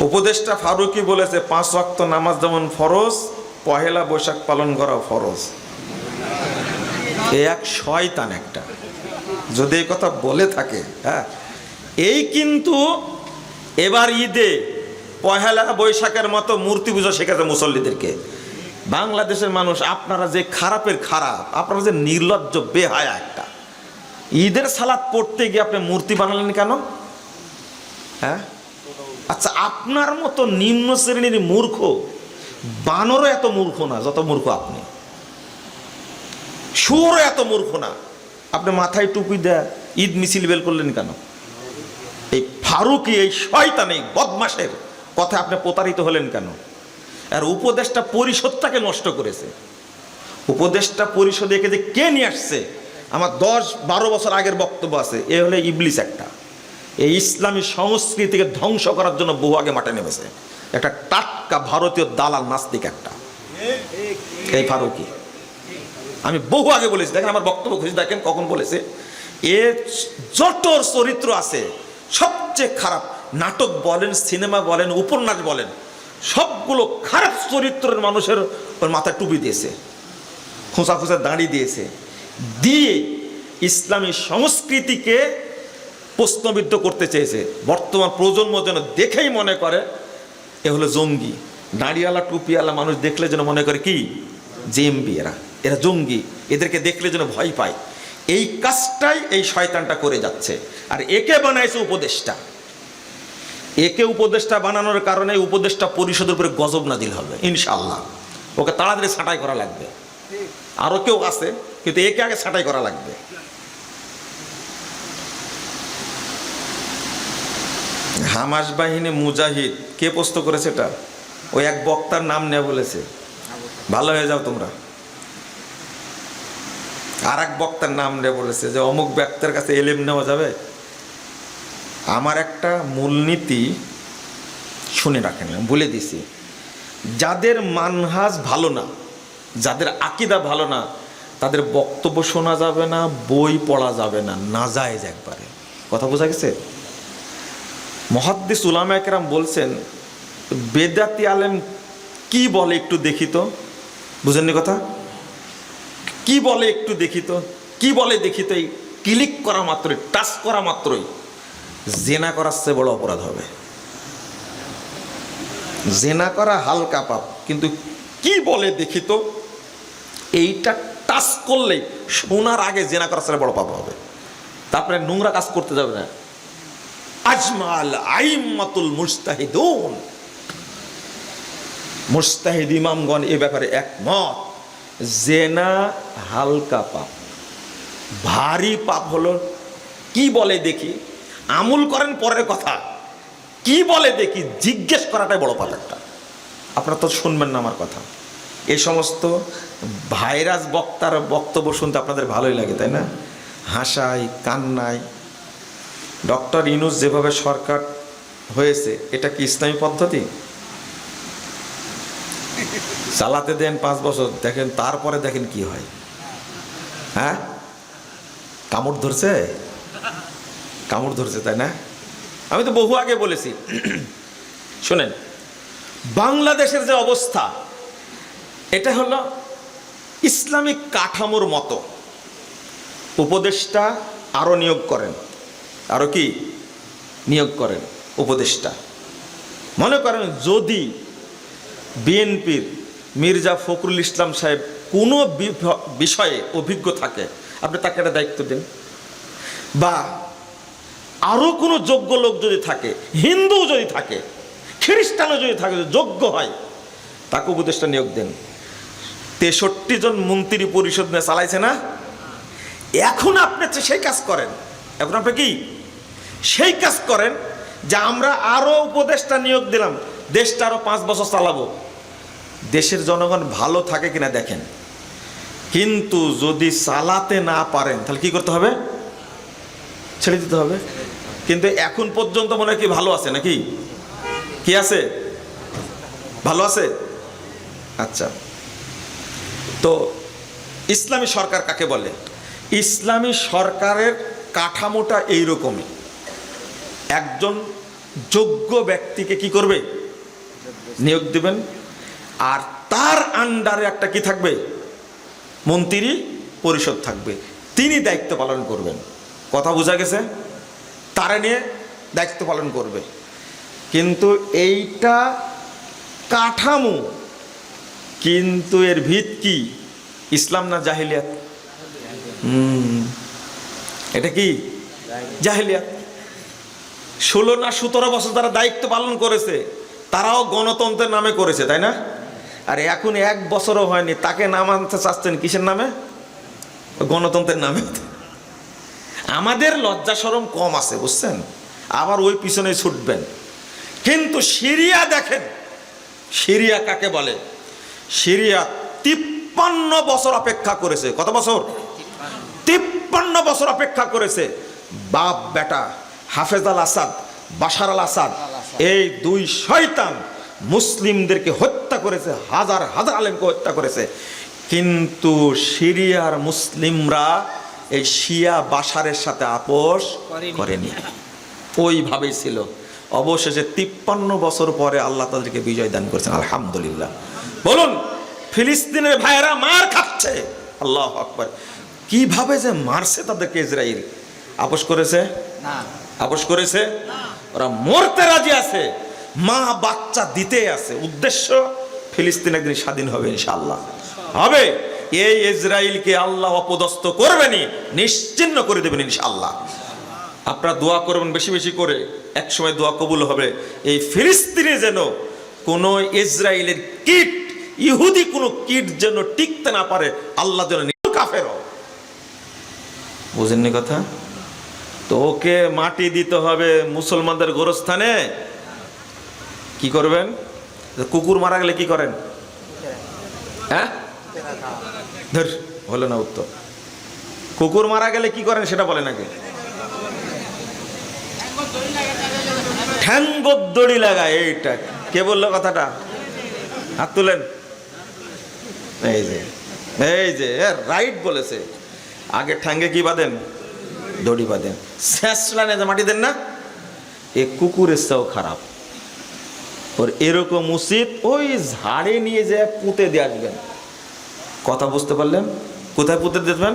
উপদেষ্টা ফারুকি বলেছে, পাঁচ ওয়াক্ত নামাজ যেমন ফরজ, পহেলা বৈশাখ পালন করা ফরজ। এ এক শয়তান একটা। যদি এই কথা বলে থাকে হ্যাঁ? এই কিন্তু এবার ঈদে পহেলা বৈশাখের মতো মূর্তি পুজো শেখাতে মুসল্লিদেরকে। বাংলাদেশের মানুষ, আপনারা যে খারাপের খারাপ, আপনারা যে নির্লজ্জ, বেহায়া একটা। ঈদের সালাদ পড়তে গিয়ে আপনি মূর্তি বানালেন কেন? হ্যাঁ? আচ্ছা আপনার মতো নিম্ন শ্রেণির মূর্খ, বানরও এত মূর্খ না যত মূর্খ আপনি। সুরও এত মূর্খ না। আপনি মাথায় টুপি দেয়া, ঈদ মিছিল বেল করলেন কেন? এই ফারুকি, এই শয়তান বদমাসের কথা আপনি প্রতারিত হলেন কেন? আর উপদেশটা পরিষদটাকে নষ্ট করেছে। উপদেশটা পরিষদে একে যে কে নিয়ে আসছে? আমার দশ বারো বছর আগের বক্তব্য আছে, এ হলে ইবলিস একটা। এই ইসলামী সংস্কৃতিকে ধ্বংস করার জন্য বহু আগে মাঠে নেমেছে। একটা টাটকা ভারতীয় দালাল নাস্তিক একটা। এই ফারুকি। আমি বহু আগে বলেছি, দেখেন আমার বক্তব্য খুঁজে দেখেন কখন বলেছে, এ যত চরিত্র আছে, সবচেয়ে খারাপ। নাটক বলেন, সিনেমা বলেন, উপন্যাস বলেন, সবগুলো খারাপ চরিত্রের মানুষের মাথায় টুপি দিয়েছে, খোঁচা খোঁচা দাঁড়ি দিয়েছে। দিয়ে ইসলামী সংস্কৃতিকে প্রশ্নবিদ্ধ করতে চেয়েছে। বর্তমান প্রজন্ম যেন দেখেই মনে করে, এ হলো জঙ্গি। দাঁড়িয়ালা টুপিওয়ালা মানুষ দেখলে যেন মনে করে কি? জেএমবি এরা। এরা জঙ্গি। এদেরকে দেখলে যেন ভয় পায়। এই কাজটাই এই শয়তানটা করে যাচ্ছে। আর একে বানাইছে উপদেষ্টা। একে উপদেষ্টা বানানোর কারণে এই উপদেশটা পরিষদের উপরে গজব নাজিল হবে ইনশাল্লাহ ওকে তাড়াতাড়ি ছাঁটাই করা লাগবে। আরও কেউ আছে, কিন্তু একে আগে ছাঁটাই করা লাগবে। হামাস বাহিনী মুজাহিদ। কে প্রস্ত করেছে এটা? ওই এক বক্তার নাম নেওয়া বলেছে। ভালো হয়ে যাও তোমরা। আর এক বক্তার নাম নেওয়া বলেছে যে, অমুক ব্যক্তির কাছে এলেম নেওয়া যাবে? আমার একটা মূলনীতি শুনে রাখেন বলে দিছি। যাদের মানহাজ ভালো না, যাদের আকিদা ভালো না, তাদের বক্তব্য শোনা যাবে না, বই পড়া যাবে না না যায় একবারে। কথা বোঝা গেছে? মহাদ্দিস উলামা একরাম বলছেন, বেদাতি আলেম কি বলে একটু দেখি তো? বুঝেননি কথা? কি বলে একটু দেখি তো? কি বলে দেখি তো এই ক্লিক করা মাত্রই, টাচ করা মাত্রই? জেনা করার চেয়ে বড় অপরাধ হবে। জেনা করা হালকা পাপ, কিন্তু কি বলে দেখি তো? এইটা টাচ করলে শোনার আগে জেনা করার চেয়ে বড় পাপ হবে। তারপরে নোংরা কাজ করতে যাবে না। আজমাল আইমাতুল মুস্তাহিদুন মুস্তাহিদ ইমামগণ এ ব্যাপারে একমত, জেনা হালকা পাপ, ভারী পাপ হলো, কি বলে দেখি? আমুল করেন পরের কথা, কি বলে দেখি? জিজ্ঞেস করাটাই বড় একটা আপনারা তো শুনবেন না আমার কথা। এই সমস্ত ভাইরাস বক্তার বক্তব্য শুনতে আপনাদের ভালোই লাগে, তাই না? হাসাই কান্নায় ডক্টর ইনুস যেভাবে সরকার হয়েছে, এটা কি ইসলামী পদ্ধতি? চালাতে দেন পাঁচ বছর, দেখেন তারপরে দেখেন কি হয়। হ্যাঁ? কামড় ধরছে? কামড় ধরছে, তাই না? আমি তো বহু আগে বলেছি। শোনেন, বাংলাদেশের যে অবস্থা, এটা হলো ইসলামিক কাঠামোর মতো। উপদেষ্টা আরও নিয়োগ করেন। আরও কি? নিয়োগ করেন, উপদেষ্টা। মনে করেন যদি বিএনপির মির্জা ফখরুল ইসলাম সাহেব কোনো বিষয়ে অভিজ্ঞ থাকে, আপনি তাকে একটা দায়িত্ব দিন। বা আরও কোনো যোগ্য লোক যদি থাকে, হিন্দু যদি থাকে, খ্রিস্টানও যদি থাকে যোগ্য হয়, তাকে উপদেষ্টা নিয়োগ দেন। তেষট্টি জন মন্ত্রী পরিষদ নিয়ে চালাইছে না? এখন আপনি সেই কাজ করেন। এখন আপনি কি সেই কাজ করেন যে আমরা আরও উপদেষ্টা নিয়োগ দিলাম। দেশটা আরও পাঁচ বছর চালাবো। দেশের জনগণ ভালো থাকে কিনা দেখেন। কিন্তু যদি চালাতে না পারেন, তাহলে কি করতে হবে? ছেড়ে দিতে হবে। কিন্তু এখন পর্যন্ত মনে হয় কি ভালো আছে নাকি? কি আছে? ভালো আছে? আচ্ছা। তো ইসলামী সরকার কাকে বলে? ইসলামী সরকারের কাঠামোটা এইরকমই। একজন যোগ্য ব্যক্তিকে কি করবে? নিয়োগ দিবেন। আর তার আন্ডারে একটা কি থাকবে? মন্ত্রী পরিষদ থাকবে। তিনি দায়িত্ব পালন করবেন। কথা বোঝা গেছে? তারা নিয়ে দায়িত্ব পালন করবে। কিন্তু এইটা কাঠামো। কিন্তু এর ভিত কি? ইসলাম না জাহিলিয়াত? এটা কি? জাহিলিয়াত। ষোলো না সতেরো বছর তারা দায়িত্ব পালন করেছে, তারাও গণতন্ত্রের নামে করেছে, তাই না? আর এখন এক বছরও হয়নি, তাকে নাম আনতে চাচ্ছেন কিসের নামে? গণতন্ত্রের নামে। আমাদের লজ্জা সরম কম আছে, বুঝছেন? আবার ওই পিছনে ছুটবেন। কিন্তু সিরিয়া দেখেন, সিরিয়া কাকে বলে? সিরিয়া তিপ্পান্ন বছর অপেক্ষা করেছে। কত বছর? তিপ্পান্ন বছর অপেক্ষা করেছে। বাপ বেটা হাফেজ আল আসাদ বাশার আল আসাদ এই দুই শয়তান মুসলিমদেরকে হত্যা করেছে হাজার হাজার আলেমকে হত্যা করেছে। কিন্তু সিরিয়ার মুসলিমরা এই শিয়া বাশারের সাথে আপোষ। করেনি। ওইভাবেই ছিল। অবশেষে তিপ্পান্ন বছর পরে আল্লাহ তাদেরকে বিজয় দান করেছেন আলহামদুলিল্লাহ। বলুন ফিলিস্তিনের ভাইয়েরা মার খাচ্ছে। আল্লাহ আকবর। কীভাবে যে মারছে তাদেরকে ইসরায়েল আপোষ করেছে? না। আপোষ করেছে? ওরা মরতে রাজি আছে। মা বাচ্চা দিতে আছে। উদ্দেশ্য, ফিলিস্তিন একদিন স্বাধীন হবে ইনশাল্লাহ হবে। এই ইসরায়েলকে আল্লাহ অপদস্থ করবেনই, নিশ্চিন্ন করে দেবেন ইনশাল্লাহ আপনারা দোয়া করবেন বেশি বেশি করে। এক সময় দোয়া কবুল হবে। এই ফিলিস্তিনে যেন কোনো ইসরায়েলের কিট, ইহুদি কোনো কিট যেন টিকতে না পারে, আল্লাহ যেন কাফের বুঝেননি কথা? তো ওকে মাটি দিতে হবে মুসলমানদের গোরস্থানে। কি করবেন? কুকুর মারা গেলে কি করেন? হ্যাঁ? হলো না উত্তর। কুকুর মারা গেলে কি করেন সেটা বলে নাকি ঠ্যাঙ্গর দড়ি লাগায়, এইটা। কে বলল কথাটা? হাত তুলেন। এই যে এই যে রাইট বলেছে। আগে ঠ্যাঙ্গে কি বাঁধেন? দড়ি বাঁধেন। শেষ লাইনে মাটি দেন না, এ কুকুরের চেয়েও খারাপ। ওর এরকম উচিত, ওই ঝাড়ে নিয়ে যে পুঁতে দিয়ে আসবেন। কথা বুঝতে পারলেন? কোথায় পুঁতে দেবেন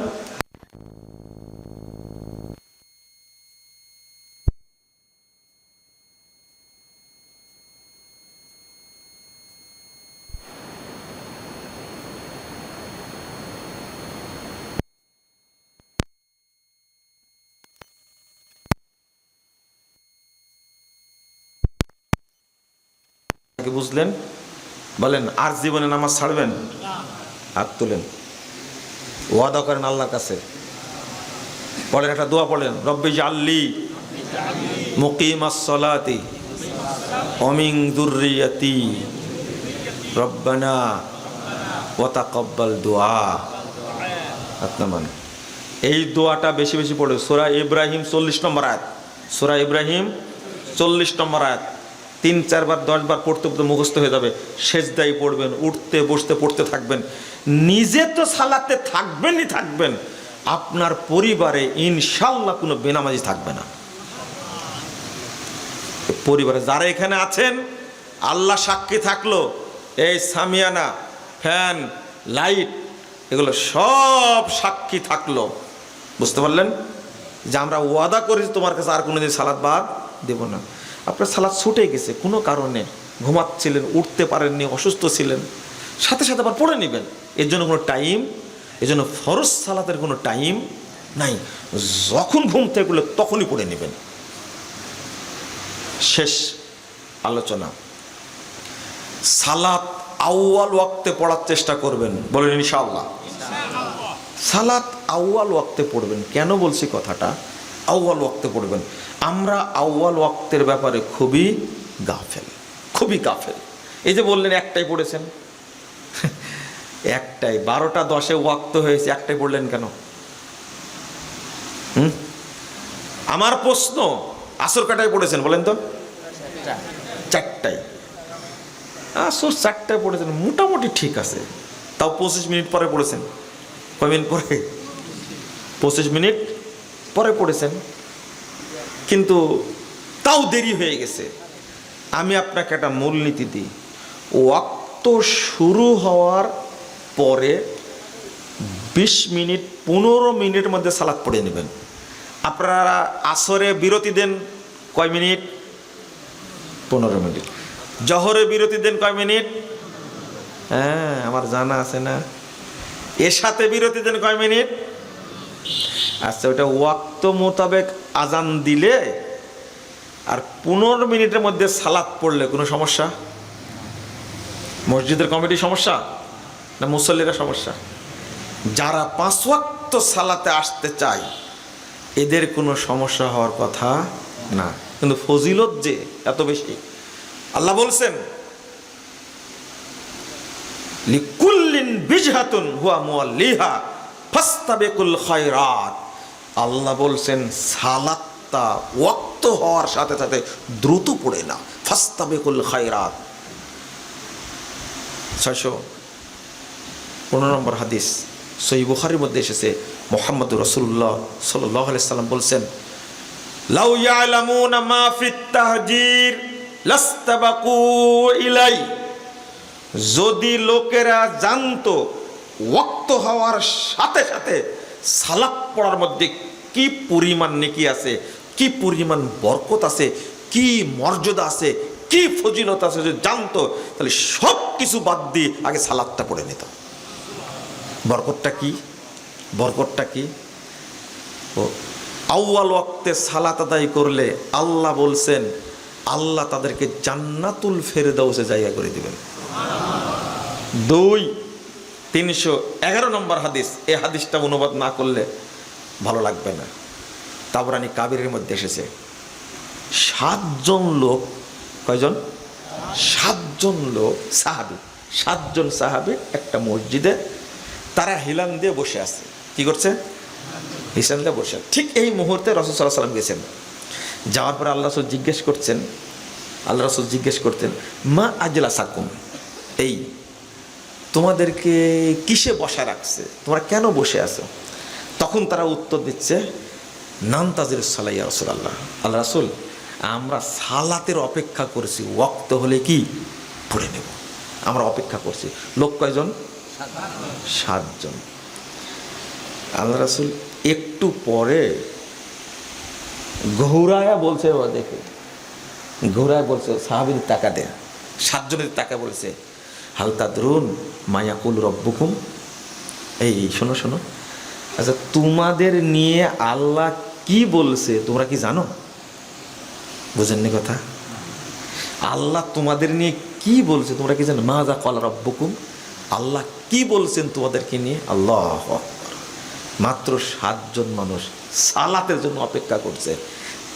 কি বুঝলেন বলেন, আর জীবনে নামাজ ছাড়বেন? হাত তুলেন। ওয়াদা করেন আল্লাহর কাছে। পড়েন, একটা দোয়া পড়েন, রব্বি জাল্লি মুকিম সলাতি অমিং দুর্রিয়াতি রব্বানা ওতা কব্বাল দোয়া। আপনার এই দোয়াটা বেশি বেশি পড়ে। সোরা ইব্রাহিম চল্লিশ নম্বর আয়াত। সোরা ইব্রাহিম চল্লিশ নম্বর আয়াত। তিন, চারবার, দশবার পড়তে পড়তে মুখস্থ হয়ে যাবে। সেজদাই পড়বেন, উঠতে, বসতে, পড়তে থাকবেন। নিজে তো সালাতে থাকবেনই থাকবেন। আপনার পরিবারে ইনশাল্লাহ কোনো বেনামাজি থাকবে না। পরিবারে যারা এখানে আছেন, আল্লাহ সাক্ষী থাকল, এই সামিয়ানা, ফ্যান, লাইট, এগুলো সব সাক্ষী থাকল। বুঝতে পারলেন? যে আমরা ওয়াদা করেছি তোমার কাছে আর কোনোদিন সালাদ বাদ দেব না। আপনার সালাদ ছুটে গেছে কোনো কারণে ঘুমাচ্ছিলেন উঠতে পারেননি অসুস্থ ছিলেন। সাথে সাথে আবার পড়ে নেবেন। এর জন্য কোনো টাইম এর জন্য ফরজ সালাতের কোনো টাইম নাই। যখন ঘুম থেকে উঠলে তখনই পড়ে নেবেন। শেষ আলোচনা। সালাত আউয়াল ওয়াক্তে পড়ার চেষ্টা করবেন বলেন ইনশাআল্লাহ। সালাত আউয়াল ওয়াক্তে পড়বেন। কেন বলছি কথাটা? আউয়াল ওয়াক্তে পড়বেন। আমরা আউয়াল ওয়াক্তের ব্যাপারে খুবই গাফেল খুবই গাফেল। এই যে বললেন, একটাই পড়েছেন। একটাই, বারোটা দশে ওয়াক্ত হয়েছে, একটাই পড়লেন কেন? হুম? আমার প্রশ্ন, আসর কাটায় পড়েছেন বলেন তো? চারটায়। আসর চারটায় পড়েছেন, মোটামুটি ঠিক আছে। তাও পঁচিশ মিনিট পরে পড়েছেন। কয় মিনিট পরে? পঁচিশ মিনিট পরে পড়েছেন। কিন্তু তাও দেরি হয়ে গেছে। আমি আপনাকে একটা মূলনীতি দিই। ওয়াক্ত শুরু হওয়ার পরে বিশ মিনিট, পনেরো মিনিটের মধ্যে সালাদ পড়ে নেবেন। আপনারা আসরে বিরতি দেন কয় মিনিট? পনেরো মিনিট। জহরে বিরতি দেন কয় মিনিট? হ্যাঁ আমার জানা আছে না। এর সাথে বিরতি দেন কয় মিনিট? আচ্ছা ওটা ওয়াক্ত মোতাবেক আজান দিলে আর পনেরো মিনিটের মধ্যে সালাদ পড়লে কোনো সমস্যা? মসজিদের কমিটি সমস্যা না মুসল্লিরা সমস্যা? যারা পাঁচ ওয়াক্ত সালাতে আসতে চায়, এদের কোনো সমস্যা হওয়ার কথা না। কিন্তু ফজিলত যে, এত বেশি। আল্লাহ বলছেন, লিকুল্লিন বিজহাতুন হুয়া মুয়াল্লিহা ফাস্তাবিকুল খায়রাত। আল্লাহ বলছেন, সালাতটা ওয়াক্ত হওয়ার সাথে সাথে দ্রুত পড়ে না। ফাস্তাবিকুল খায়রাত। ছয়শো পনেরো নম্বর হাদিস সই বুখারির মধ্যে এসেছে, মোহাম্মদ রসুল্লাহ সাল্লাহ সাল্লাম বলছেন, লাউ ইয়ালামুনা মা ফিত তাহজির লাস্তাবাকু ইলাই। যদি লোকেরা জানতো, ওয়াক্ত হওয়ার সাথে সাথে সালাত পড়ার মধ্যে কি পরিমাণ নেকি আছে, কি পরিমাণ বরকত আছে, কি মর্যাদা আছে, কি ফজিলত আছে যদি জানতো, তাহলে সব কিছু বাদ দিয়ে আগে সালাদটা পড়ে নিত। বরকতটা কি? বরকতটা কি? ও, আউয়াল ওয়াক্তে সালাত আদায় করলে আল্লাহ বলছেন, আল্লাহ তাদেরকে জান্নাতুল ফেরদাউসে জায়গা করে দিবেন। দুই তিনশো এগারো নম্বর হাদিস এই হাদিসটা অনুবাদ না করলে ভালো লাগবে না। তাবরানি কাবিরের মধ্যে এসেছে। সাতজন লোক, কয়জন? সাতজন লোক, সাহাবি। সাতজন সাহাবি একটা মসজিদে, তারা হিলান দিয়ে বসে আছে। কি করছে? হিসান দিয়ে বসে। ঠিক এই মুহূর্তে রসুল সাল্লাহ সাল্লাম গেছেন। যাওয়ার পরে আল্লাহ রসুল জিজ্ঞেস করছেন, আল্লাহ রসুল জিজ্ঞেস করতেন, মা আজলা সাকুম এই তোমাদেরকে কিসে বসা রাখছে? তোমরা কেন বসে আছো? তখন তারা উত্তর দিচ্ছে নান তাজির সালাইয়া রসুল আল্লাহ আল্লাহ রাসুল, আমরা সালাতের অপেক্ষা করছি। ওয়াক্ত হলে কি? পড়ে নেব। আমরা অপেক্ষা করছি। লোক কয়জন? সাতজন। আল্লাহ রাসুল একটু পরে ঘৌরায়া বলছে দেখে ঘৌরায় বলছে সাহাবির টাকা দে। সাতজনের টাকা বলছে হালতা দ্রুন মায়াকুল রব্বুকুম? এই, শোনো শোনো। আচ্ছা তোমাদের নিয়ে আল্লাহ কি বলছে, তোমরা কি জানো? বুঝেননি কথা? আল্লাহ তোমাদের নিয়ে কি বলছে, তোমরা কি জানো? মা যা কল রব্বুকুম। আল্লাহ কি বলছেন তোমাদেরকে নিয়ে? আল্লাহ। মাত্র সাতজন মানুষ সালাতের জন্য অপেক্ষা করছে।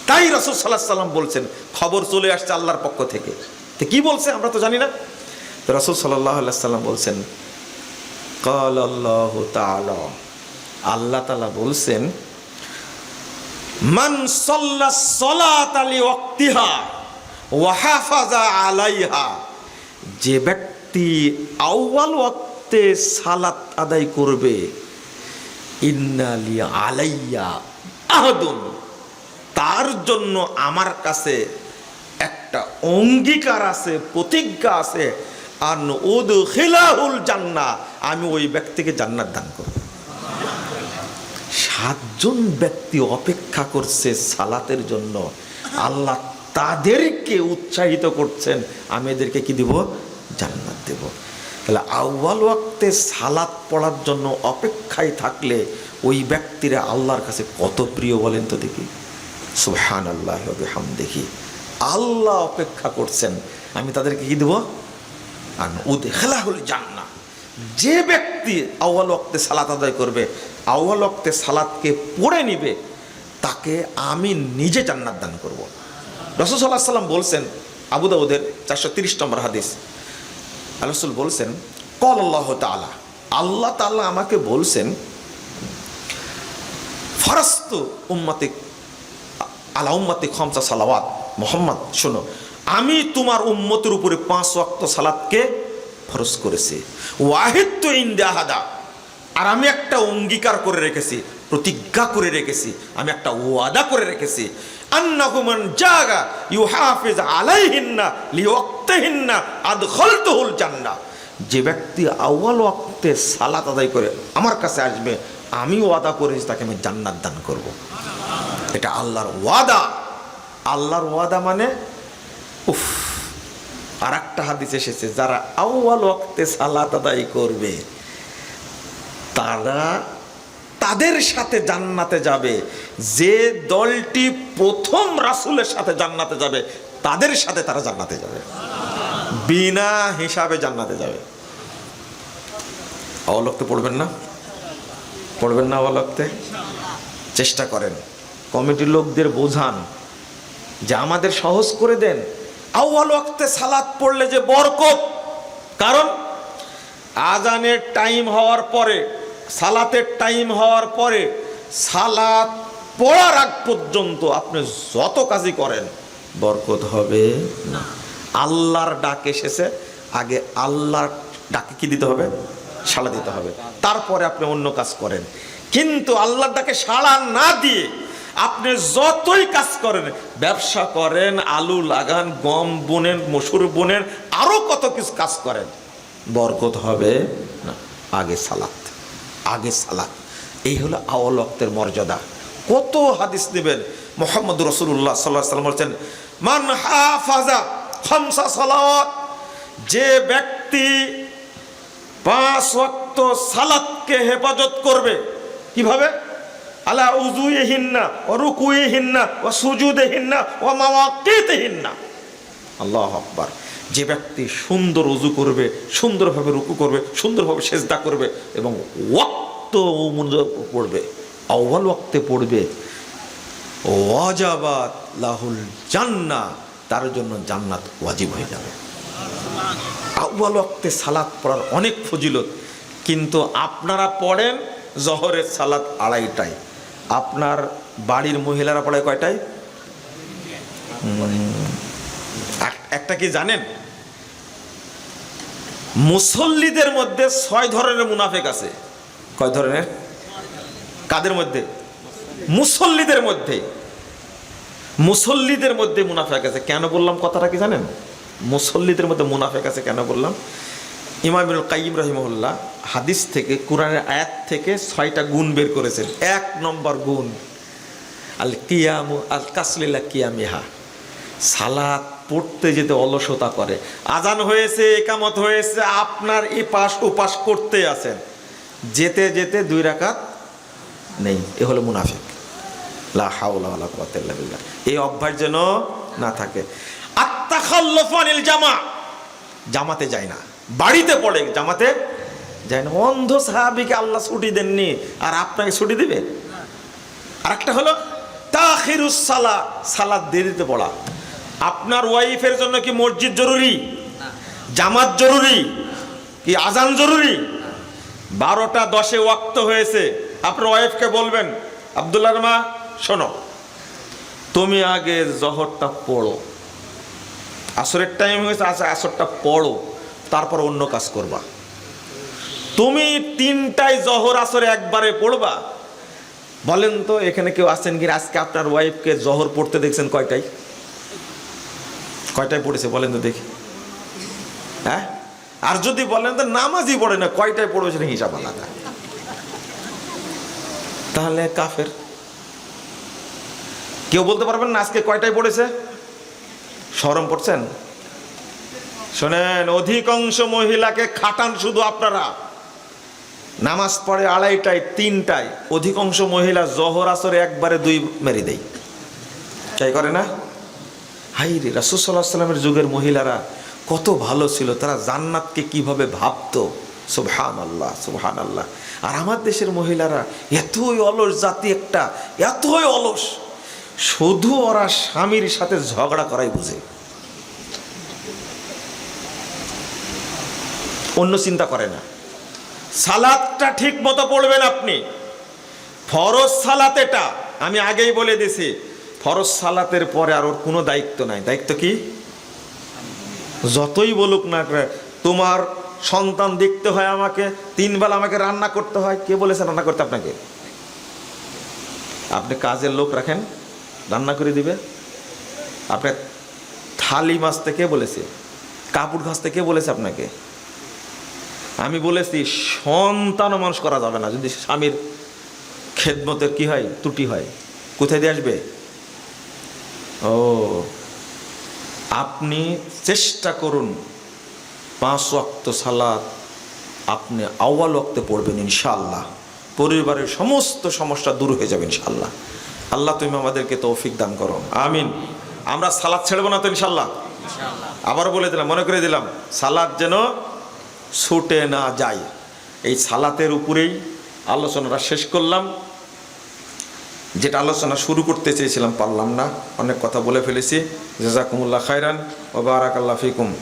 তাই রসুল সাল্লাহ সাল্লাম বলছেন, খবর চলে আসছে আল্লাহর পক্ষ থেকে। কি বলছে আমরা তো জানি না। তো রসুল সাল্লাহ সাল্লাম বলছেন কল আল্লাহ তাআলা। আল্লাহ তালা বলছেন, মান সাল্লা সলাত ওয়াক্তিহা ওয়াহাফাজা আলাইহা। যে ব্যক্তি আউয়াল ওয়াক্তে সালাত আদায় করবে ইন্নালি আলাইয়া আহদুন। তার জন্য আমার কাছে একটা অঙ্গীকার আছে, প্রতিজ্ঞা আছে আর উদ খিলাহুল জান্না আমি ওই ব্যক্তিকে জান্নাত দান করব। সাতজন ব্যক্তি অপেক্ষা করছে সালাতের জন্য। আল্লাহ তাদেরকে উৎসাহিত করছেন, আমি এদেরকে কি দিব? জান্নাত দেব। তাহলে আউ্বাল ওয়াক্তে সালাত পড়ার জন্য অপেক্ষায় থাকলে ওই ব্যক্তিরা আল্লাহর কাছে কত প্রিয় বলেন তো দেখি। সুহান আল্লাহ হাম দেখি আল্লাহ অপেক্ষা করছেন, আমি তাদেরকে কি দেবো? আর উদে খেলা হলে জান্না যে ব্যক্তি আউ্বাল ওক্তে সালাত আদায় করবে আউ্বাল ওক্তে সালাতকে পড়ে নিবে, তাকে আমি নিজে জান্নাত দান করব। রসুল সাল্লাহ সাল্লাম বলছেন, আবু দাউদের চারশো তিরিশ নম্বর হাদিস আলসুল বলছেন কল আল্লাহ তালা আল্লাহ তাআলা আমাকে বলছেন, ফরাস্ত উম্মাতিক, আলা উম্মাতি খমসা সালাওয়াত মোহাম্মদ, শোনো আমি তোমার উম্মতের উপরে পাঁচ ওয়াক্ত সালাদকে ফরজ করেছি। ওয়াহিদ তো ইন্দাহাদা আর আমি একটা অঙ্গীকার করে রেখেছি, প্রতিজ্ঞা করে রেখেছি, আমি একটা ওয়াদা করে রেখেছি। জান্নাহ। যে ব্যক্তি আউয়াল ওয়াক্তে সালাত আদায় করে আমার কাছে আসবে, আমি ওয়াদা করেছি তাকে আমি জান্নাত দান করব। এটা আল্লাহর ওয়াদা। আল্লাহর ওয়াদা মানে উফ আর একটা হাদিস এসেছে, যারা আউয়াল ওয়াক্তে সালাত আদায় করবে, তারা তাদের সাথে জান্নাতে যাবে। যে দলটি প্রথম রাসূলের সাথে জান্নাতে যাবে, তাদের সাথে তারা জান্নাতে যাবে। বিনা হিসাবে জান্নাতে যাবে। অবলক্তে পড়বেন না? পড়বেন না অবলক্তে চেষ্টা করেন। কমিটির লোকদের বোঝান, যে আমাদের সহজ করে দেন। আউয়াল ওয়াক্তে সালাত পড়লে যে বরকত। কারণ আজানের টাইম হওয়ার পরে, সালাতের টাইম হওয়ার পরে সালাত পড়ার আগ পর্যন্ত আপনি যত কাজই করেন, বরকত হবে না। আল্লাহর ডাক এসেছে, আগে আল্লাহর ডাকে কি দিতে হবে? সাড়া দিতে হবে। তারপরে আপনি অন্য কাজ করেন। কিন্তু আল্লাহর ডাকে সাড়া না দিয়ে আপনি যতই কাজ করেন, ব্যবসা করেন, আলু লাগান, গম বোনেন, মসুর বোনেন আরও কত কিছু কাজ করেন, বরকত হবে না, আগে সালাত আগে সালাত। এই হলো আওয়াল ওয়াক্তের মর্যাদা। কত হাদিস নেবেন? মোহাম্মদ রসুল্লাহ সাল্লাহ সাল্লাম বলছেন, মান হাফাজা খামসা সালাওয়াত যে ব্যক্তি পাঁচ ওয়াক্ত সালাতকে হেফাজত করবে, কীভাবে? আলা উজুয়ে হিন্না ও রুকুয়ে হিন্না ও সুজুদে হিন্না ও মাওয়াকিতে হিন্না আল্লাহ আকবার। যে ব্যক্তি সুন্দর উজু করবে, সুন্দরভাবে রুকু করবে, সুন্দরভাবে সেজদা করবে এবং ওয়াক্ত পড়বে আউ্বাল ওয়াক্তে পড়বে, ওয়াজাবাত লাহুল জান্না তার জন্য জান্নাত ওয়াজিব হয়ে যাবে। আউ্বাল ওয়াক্তে সালাত পড়ার অনেক ফজিলত, কিন্তু আপনারা পড়েন জহরের সালাত আড়াইটায়। আপনার বাড়ির মহিলারা পড়ে কয়টায়? এক- একটা কি জানেন? মুসল্লিদের মধ্যে ছয় ধরনের মুনাফেক আছে। কয় ধরনের? কাদের মধ্যে? মুসল্লিদের মধ্যে। মুসল্লিদের মধ্যে মুনাফেক আছে। কেন বললাম কথাটা কি জানেন? মুসল্লিদের মধ্যে মুনাফেক আছে, কেন বললাম? ইমামুল কাইম রহিমউল্লাহ হাদিস থেকে, কোরআনের আয়াত থেকে ছয়টা গুণ বের করেছেন। এক নম্বর গুণ, আল কিয়ামু, আল কাসলিল্লা কিয়ামিহা। সালাদ পড়তে যেতে অলসতা করে। আজান হয়েছে, একামত হয়েছে, আপনার এই পাশ ওপাশ করতে আছেন। যেতে যেতে দুই রাকাত নেই। এ হলো মুনাফিক। লা এই অভ্যাস যেন না থাকে। আত্তাখাল্লুফু আনিল জামা। জামাতে যায় না। বাড়িতে পড়ে জামাতে যায় না অন্ধ সাহাবিকে আল্লাহ ছুটি দেননি, আর আপনাকে ছুটি দিবে? আর একটা হলো, তাখিরুস সালা, সালাদ দেরিতে পড়া। আপনার ওয়াইফের জন্য কি মসজিদ জরুরি? জামাত জরুরি? কি আজান জরুরি? বারোটা দশে ওয়াক্ত হয়েছে, আপনার ওয়াইফকে বলবেন, আবদুল্লাহ মা, শোনো, তুমি আগে জহরটা পড়ো। আসরের টাইম হয়েছে আসরটা পড়ো, তারপর অন্য কাজ করবা। তুমি তিনটায় জহর আসরে একবারে পড়বা। বলেন তো, এখানে কেউ আসছেন কি আজকে আপনার ওয়াইফকে জহর পড়তে দেখছেন কয়টায়? কয়টায় পড়েছে বলেন তো দেখি। হ্যাঁ? আর যদি বলেন তো নামাজই পড়ে না, কয়টায় পড়বে সেটা হিসাব আলাদা। তাহলে কাফের। কেউ বলতে পারবেন না আজকে কয়টায় পড়েছে? সরম পড়ছেন? শোনেন, অধিকাংশ মহিলাকে খাটান শুধু আপনারা। নামাজ পড়ে আড়াইটায়, তিনটায়, অধিকাংশ মহিলা জহর আসরে একবারে দুই মেরে দেয়। তাই করে না? হাই রে রাসুসাল্লাহ সাল্লামের যুগের মহিলারা কত ভালো ছিল, তারা জান্নাতকে কীভাবে ভাবতো? সুবহান আল্লাহ সুবহান আল্লাহ আর আমার দেশের মহিলারা এতই অলস জাতি একটা, এতই অলস, শুধু ওরা স্বামীর সাথে ঝগড়া করাই বুঝে। অন্য চিন্তা করে না। সালাদটা ঠিক মতো পড়বেন আপনি। ফরজ সালাত এটা। আমি আগেই বলে দিছি, ফরজ সালাতের পরে আর ওর কোনো দায়িত্ব নাই। দায়িত্ব কি? যতই বলুক না তোমার সন্তান দেখতে হয় আমাকে, তিন বেলা আমাকে রান্না করতে হয়। কে বলেছে রান্না করতে আপনাকে? আপনি কাজের লোক রাখেন, রান্না করে দিবে। আপনার থালি মাছতে কে বলেছে? কাপড় ঘাসতে কে বলেছে আপনাকে? আমি বলেছি সন্তানও মানুষ করা যাবে না। যদি স্বামীর খেদমতের কি হয়? ত্রুটি হয়। কোথায় দিয়ে আসবে? ও আপনি চেষ্টা করুন পাঁচ ওয়াক্ত সালাদ আপনি আওয়াল ওয়াক্তে পড়বেন ইনশাআল্লাহ। পরিবারের সমস্ত সমস্যা দূর হয়ে যাবে ইনশাআল্লাহ। আল্লাহ তুমি আমাদেরকে তৌফিক দান করো। আমিন। আমরা সালাদ ছেড়বো না তো ইনশাল্লাহ আবার বলে দিলাম মনে করে দিলাম সালাদ যেন ছুটে না যায়। এই সালাতের উপরেই আলোচনাটা শেষ করলাম। যেটা আলোচনা শুরু করতে চেয়েছিলাম, পারলাম না। অনেক কথা বলে ফেলেছি। জাজাকুমুল্লাহ খায়রান ও বারাকাল্লাহ ফিকুম।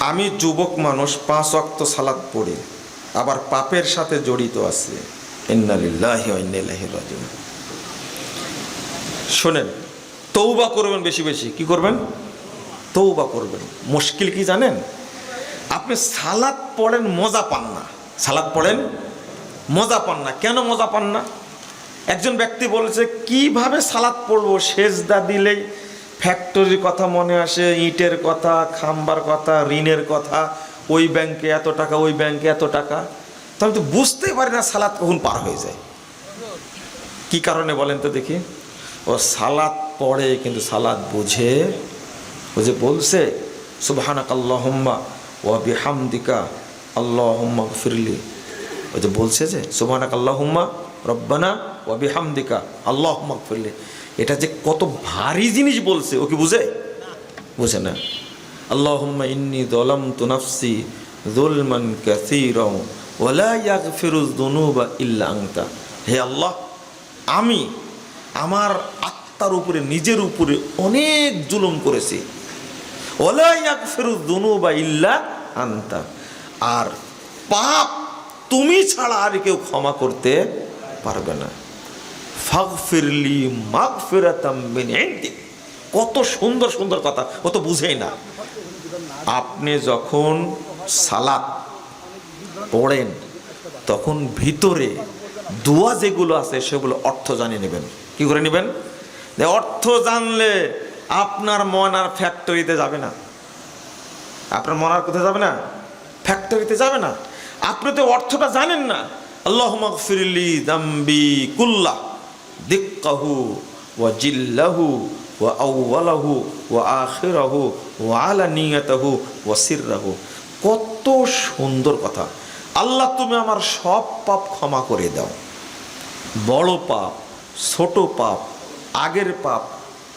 আমি যুবক মানুষ, পাঁচ অক্ত সালাত পড়ি। আবার পাপের সাথে জড়িত আছে। শোনেন তৌবা করবেন বেশি বেশি। কি করবেন? তৌবা করবেন। মুশকিল কি জানেন? আপনি সালাদ পড়েন, মজা পান না। সালাদ পড়েন, মজা পান না। কেন মজা পান না? একজন ব্যক্তি বলেছে, কীভাবে সালাদ পড়ব? সেজদা দিলেই ফ্যাক্টরির কথা মনে আসে, ইটের কথা, খাম্বার কথা, ঋণের কথা, ওই ব্যাংকে এত টাকা, ওই ব্যাংকে এত টাকা। তো আমি তো বুঝতেই পারি না সালাদ কখন পার হয়ে যায়। কি কারণে বলেন তো দেখি। ও সালাদ পড়ে, কিন্তু সালাদ বুঝে ও যে বলছে সুবাহানাক আল্লাহম্মা ও বিহামদিকা আল্লাহম্মা ফিরলি ও যে বলছে যে সুবাহানাক আল্লাহম্মা রব্বানা ও বিহামদিকা আল্লাহম্মা ফিরলি এটা যে কত ভারী জিনিস বলছে, ও কি বুঝে? বুঝে না। আল্লাহম্মা ইন্নি দলাম তু নাফসি যুলমান কাসীরা ওয়ালা ইয়াগফিরুজ দুনুবা ইল্লা আনতা। হে আল্লাহ, আমি আমার আত্মার উপরে, নিজের উপরে অনেক জুলুম করেছি। ওলা ইয়াগফিরুজ দুনুবা ইল্লা আর পাপ তুমি ছাড়া আর কেউ ক্ষমা করতে পারবে না। ফাগফিরলি ইনদিক। কত সুন্দর সুন্দর কথা, ও তো বুঝেই না। আপনি যখন সালাত পড়েন, তখন ভিতরে দোয়া যেগুলো আছে সেগুলো অর্থ জানিয়ে নেবেন। কি করে নেবেন? অর্থ জানলে আপনার মন আর ফ্যাক্টরিতে যাবে না। আপনার মন আর কোথায় যাবে না? ফ্যাক্টরিতে যাবে না। আপনি তো অর্থটা জানেন না। আল্লাহ মগফিরলি দাম্বি কুল্লাহ দিক্কাহু ওয়া জিল্লাহু ওয়া আউওয়ালাহু ওয়া আখিরাহু ওয়া আলানিয়াতাহু ওয়া সিররাহু। কত সুন্দর কথা। আল্লাহ তুমি আমার সব পাপ ক্ষমা করে দাও। বড় পাপ, ছোট পাপ, আগের পাপ,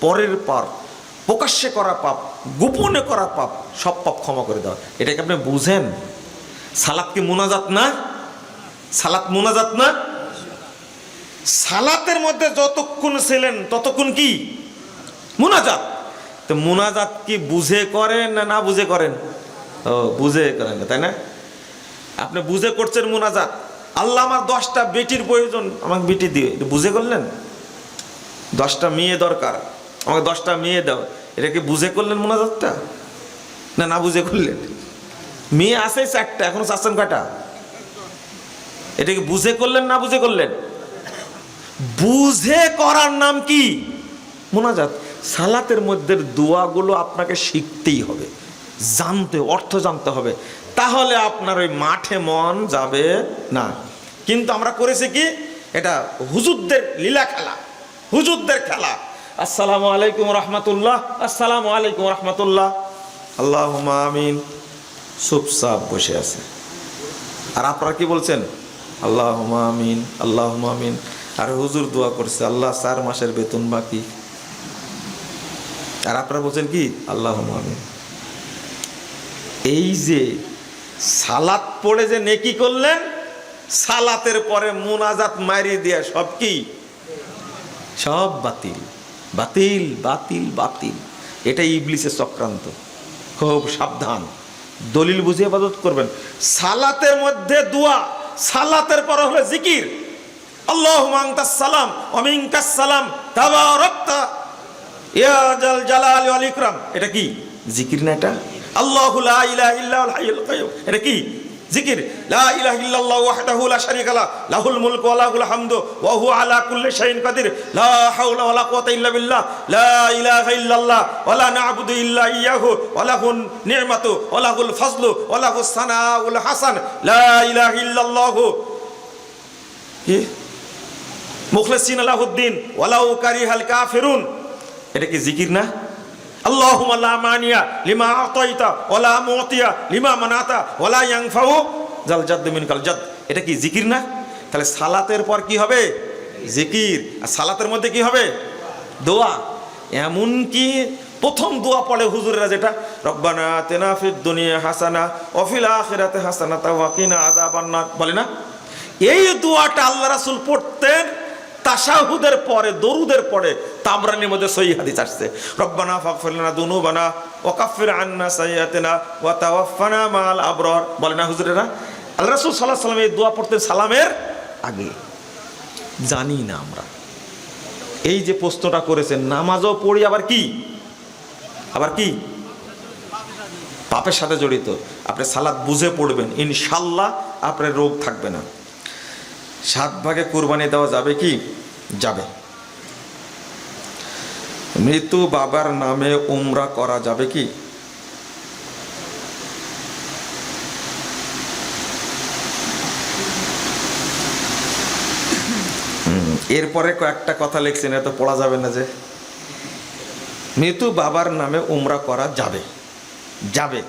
পরের পাপ প্রকাশ্যে করা পাপ, গোপনে করা পাপ, সব পাপ ক্ষমা করে দাও এটাকে আপনি বুঝেন? সালাত কি মোনাজাত না? সালাত মোনাজাত না? সালাতের মধ্যে যতক্ষণ ছিলেন, ততক্ষণ কি? মোনাজাত। তো মোনাজাত কি বুঝে করেন না না বুঝে করেন? ও, বুঝে করেন না, তাই না? আপনি বুঝে করছেন মোনাজাত। আল্লাহ আমার দশটা বেটির প্রয়োজন, আমাকে বেটি দিয়ে, বুঝে করলেন? দশটা মেয়ে দরকার। আমাকে দশটা মেয়ে দাও। এটা কি বুঝে করলেন মোনাজাতটা? না না বুঝে করলেন? মেয়ে আছে চারটা, এখনও চাচ্ছেন কয়টা? এটা কি বুঝে করলেন না বুঝে করলেন? বুঝে করার নাম কি? মোনাজাত। সালাতের মধ্যে দোয়াগুলো আপনাকে শিখতেই হবে। জানতে, অর্থ জানতে হবে। তাহলে আপনার ওই মাঠে মন যাবে না। কিন্তু আমরা করেছি কি? এটা হুজুরদের লীলা খেলা। হুজুরদের খেলা। আসসালামু আলাইকুম রহমতুল্লাহ, আসসালামু আলাইকুম রহমতুল্লাহ। আল্লাহ আমিন। চুপচাপ বসে আছে। আর আপনারা কি বলছেন? আল্লাহ আমিন আল্লাহ আমিন। আর হুজুর দোয়া করছে, আল্লাহ চার মাসের বেতন বাকি। আর আপনারা বলছেন কি? আল্লাহ আমিন। এই যে সালাত পড়ে যে নেকি করলেন, সালাতের পরে মোনাজাত মারি দিয়া সব কি? সব বাতিল। বাতিল বাতিল বাতিল। এটা ইবলিসের চক্রান্ত। খুব সাবধান। দলিল বুঝিয়ে ইবাদত করবেন। সালাতের মধ্যে দোয়া, সালাতের পর হলো জিকির। আল্লাহ সালাম অমিঙ্কাস সালাম, তাবারাকতা। ইয়া জাল জালাল ওয়াল ইকরাম। এটা কি? জিকির না এটা? আল্লাহু লা ইলাহা ইল্লাহুল হাইয়ুল কাইয়ুম এটা কি? জিকির, লা ইলাহা ইল্লাল্লাহু ওয়াহদাহু লা শারীকা লা, লাহুল মুলকু ওয়া লাহুল হামদু ওয়া হুয়া আলা কুল্লি শাইইন কাদির, লা হাওলা ওয়া লা কুওয়াতা ইল্লা বিল্লাহ, লা ইলাহা ইল্লাল্লাহ ওয়া লা না'বুদু ইল্লা ইয়্যাহু ওয়া লাহুন নি'মাতু ওয়া লাহুল ফাজলু ওয়া লাহুস সানাউল হাসান, লা ইলাহা ইল্লাল্লাহু কি? মুখলিসিন আলাহুদ্দিন, ওয়ালাউ কারিহাল কাফিরুন। এটা কি জিকির না? আল্লাহুম্মা লা মানিয়া লিমা আতাইতা ওয়ালা মুতিয়া লিমা মানাতা ওয়ালা ইয়ানফাউ জাল জাদ্দ মিনকাল জাদ এটা কি জিকির না? তাহলে সালাতের পর কি হবে? জিকির। আর সালাতের মধ্যে কি হবে? দোয়া। এমন কি প্রথম দোয়া পড়ে হুজুরেরা যেটা? রব্বানা তেনা ফিদ দুনিয়া হাসানা অফিল আখিরাতে হাসানা তাওয়াকিনা আযাবান্নার। বলে না? এই দোয়াটা আল্লাহ রাসূল পড়তেন তাশাহুদের পরে, দরুদের পরে তামরানির মধ্যে সহি হাদিস আসছে। রব্বানা ফাগফির লানা দুনুবানা ওয়া কাফির আন্না সাইয়্যাতিনা ওয়া তাওয়াফানা মাল আবরার। বলে না হুজুরেরা? আল্লাহ রাসূল সাল্লাল্লাহু আলাইহি এই দোয়া পড়তেন সালামের আগে। জানি না আমরা। এই যে প্রশ্নটা করেছেন, নামাজও পড়ি আবার কি? আবার কি? পাপের সাথে জড়িত। আপনি সালাদ বুঝে পড়বেন ইনশাল্লাহ আপনার রোগ থাকবে না। সাত ভাগে কুরবানি দেওয়া যাবে কি? যাবে। মৃত্যু বাবার নামে উমরা করা যাবে কি? এরপরে কয়েকটা কথা লিখছেন, এত পড়া যাবে না যে। মৃত্যু বাবার নামে উমরা করা যাবে। যাবে।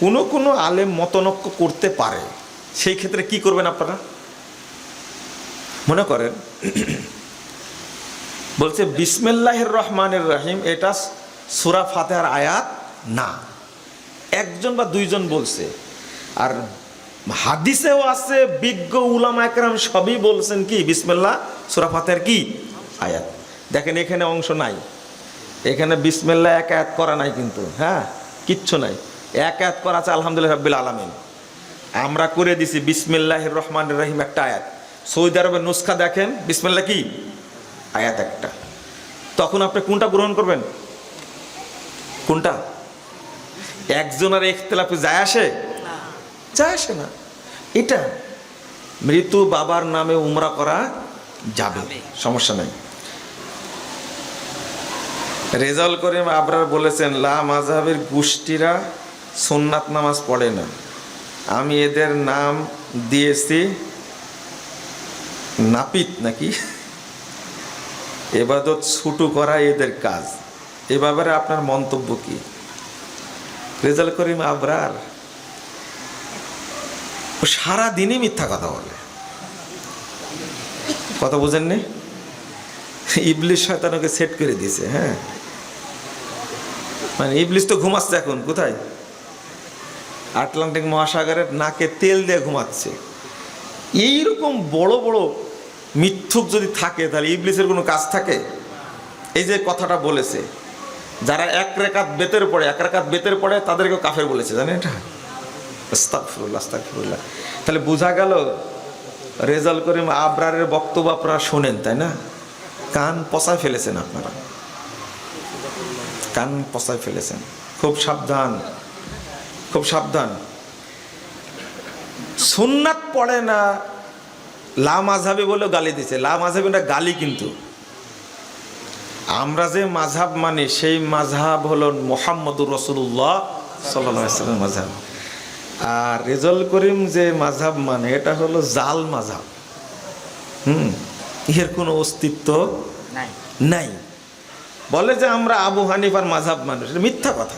কোনো কোনো আলেম মতনক্য করতে পারে। সেই ক্ষেত্রে কি করবেন আপনারা? মনে করেন, বলছে, বিসমিল্লাহির রহমানের রহিম, এটা সুরা ফাতেহার আয়াত না। একজন বা দুইজন বলছে, আর হাদিসেও আছে, বিজ্ঞ উলামা একরাম সবই বলছেন কি, বিসমিল্লাহ, সুরা ফাতেহার কি? আয়াত। দেখেন, এখানে অংশ নাই। এখানে বিসমিল্লাহ এক আয়াত করা নাই কিন্তু হ্যাঁ? কিচ্ছু নাই। এক আয়াত করা আছে, আলহামদুলিল্লাহ রাব্বিল আলামিন। আমরা করে দিছি, বিসমিল্লাহির রহমান রহিম একটা আয়াত। সৌদি আরবের নুসখা দেখেন বিসমিল্লাহ কি? আয়াত একটা। তখন আপনি কোনটা গ্রহণ করবেন? কোনটা? একজনের ইখতলাফে যায় আসে? যায় আসে না। এটা মৃত্যু বাবার নামে উমরা করা যাবে। সমস্যা নেই। রেজাল করিম আবরার বলেছেন লা মাযহাবের গোষ্ঠীরা সুন্নাত নামাজ পড়ে না। আমি এদের নাম দিয়েছি নাপিত নাকি? এবাদত ছুটু করা এদের কাজ। এ ব্যাপারে আপনার মন্তব্য কি? রেজাল করিম আবরার সারা দিনই মিথ্যা কথা বলে। কথা বুঝেননি? ইবলিশ শয়তানকে সেট করে দিয়েছে হ্যাঁ? মানে ইবলিশ তো ঘুমাচ্ছে এখন, কোথায়? আটলান্টিক মহাসাগরের নাকে তেল দিয়ে ঘুমাচ্ছে। এইরকম বড় বড় মিথ্যুক যদি থাকে, তাহলে ইবলিসের কোনো কাজ থাকে? এই যে কথাটা বলেছে, যারা এক রেখাত বেতের পড়ে, এক রেখাত বেতের পড়ে তাদেরকে কাফের বলেছে, জানেন এটা? আস্তাগফিরুল্লাহ। তাহলে বোঝা গেল, রেজাল করিম আবরারের বক্তব্য আপনারা শোনেন, তাই না? কান পচায় ফেলেছেন আপনারা। কান পচায় ফেলেছেন। খুব সাবধান খুব সাবধান। সুন্নাত পড়ে না লা মাঝাবে বলেও গালি দিছে। লা মাঝাবে না গালি কিন্তু। আমরা যে মাঝহাব মানি সেই মাঝহাব হলো মোহাম্মদুর রসুল্লাহ সাল্লাম মাঝহাব। আর রেজল করিম যে মাঝহাব মানে এটা হলো জাল মাঝহাব। হুম? এর কোনো অস্তিত্ব নাই। নাই। বলে যে আমরা আবু হানিফার মাঝহাব মানুষ এটা মিথ্যা কথা।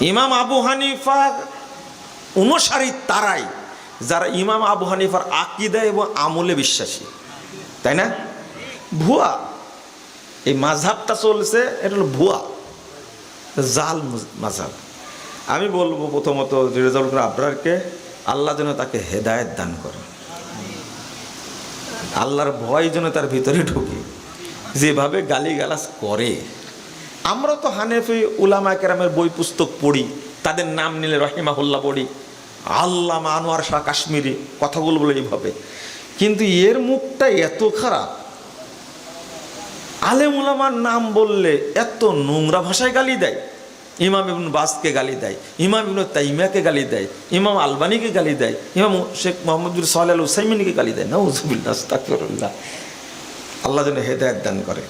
ইমাম আবু হানিফা অনুসারী তারাই। যারা ইমাম আবু হানিফার আকিদা এবং আমলে বিশ্বাসী, তাই না? ভুয়া। এই মাঝহাবটা চলছে, এটা হলো ভুয়া। জাল মাঝহাব। আমি বলব প্রথমত রেজাউল আল্লাহ যেন তাকে হেদায়েত দান করে আল্লাহর ভয় যেন তার ভিতরে ঢুকে। যেভাবে গালিগালাজ করে। আমরা তো হানেফি উলামা কেরামের বই পুস্তক পড়ি, তাদের নাম নিলে রহিমাহুল্লাহ পড়ি। আল্লাহ আনোয়ার শাহ কাশ্মীরি কথাগুলো বলে এইভাবে। কিন্তু এর মুখটা এত খারাপ। আলেম উলামার নাম বললে এত নোংরা ভাষায় গালি দেয়। ইমাম ইবন বাসকে গালি দেয়, ইমাম ইবন তাইমিয়াকে গালি দেয়, ইমাম আলবানিকে গালি দেয়, ইমাম শেখ মোহাম্মদুর সাল আল হুসাইমিনকে গালি দেয়। না উজুবিল্লাহ আল্লাহ যেন হেদায়ত দান করে।